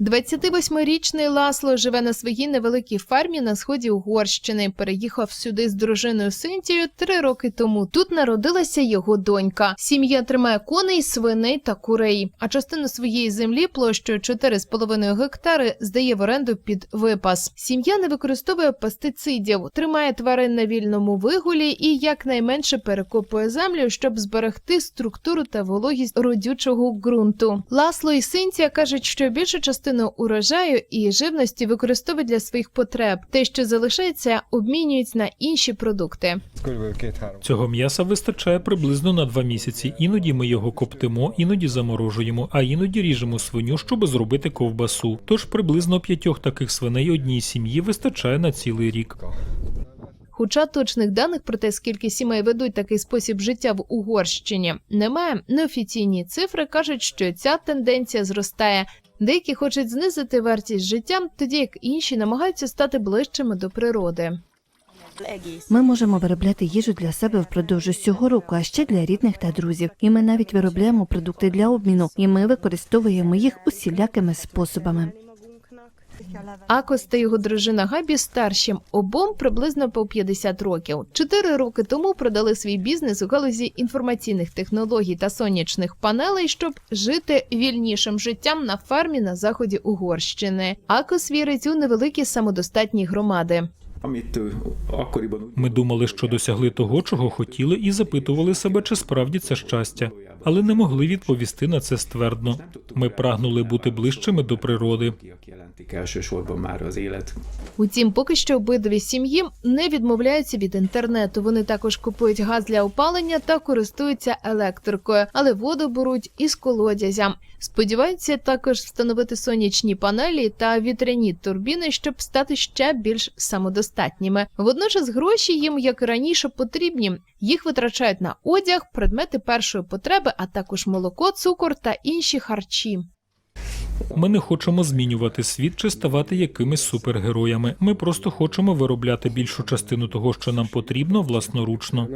28-річний Ласло живе на своїй невеликій фермі на сході Угорщини. Переїхав сюди з дружиною Синтією три роки тому. Тут народилася його донька. Сім'я тримає коней, свиней та курей. А частину своєї землі площею 4,5 гектари здає в оренду під випас. Сім'я не використовує пестицидів, тримає тварин на вільному вигулі і якнайменше перекопує землю, щоб зберегти структуру та вологість родючого ґрунту. Ласло і Синтія кажуть, що більшу частину урожаю і живності використовують для своїх потреб. Те, що залишається, обмінюють на інші продукти. Цього м'яса вистачає приблизно на два місяці. Іноді ми його коптимо, іноді заморожуємо, а іноді ріжемо свиню, щоб зробити ковбасу. Тож приблизно п'ятьох таких свиней одній сім'ї вистачає на цілий рік. Хоча точних даних про те, скільки сімей ведуть такий спосіб життя в Угорщині, немає. Неофіційні цифри кажуть, що ця тенденція зростає. Деякі хочуть знизити вартість життя, тоді як інші намагаються стати ближчими до природи. Ми можемо виробляти їжу для себе впродовж усього року, а ще для рідних та друзів. І ми навіть виробляємо продукти для обміну, і ми використовуємо їх усілякими способами. Акос та його дружина Габі старшим обом приблизно по 50 років. Чотири роки тому продали свій бізнес у галузі інформаційних технологій та сонячних панелей, щоб жити вільнішим життям на фермі на заході Угорщини. Акос вірить у невеликі самодостатні громади. Ми думали, що досягли того, чого хотіли, і запитували себе, чи справді це щастя, але не могли відповісти на це ствердно. Ми прагнули бути ближчими до природи. Утім, поки що обидві сім'ї не відмовляються від інтернету. Вони також купують газ для опалення та користуються електрикою, але воду беруть із колодязя. Сподіваються також встановити сонячні панелі та вітряні турбіни, щоб стати ще більш самодостатніми. Водночас гроші їм, як і раніше, потрібні. Їх витрачають на одяг, предмети першої потреби, а також молоко, цукор та інші харчі. Ми не хочемо змінювати світ чи ставати якимись супергероями. Ми просто хочемо виробляти більшу частину того, що нам потрібно, власноручно.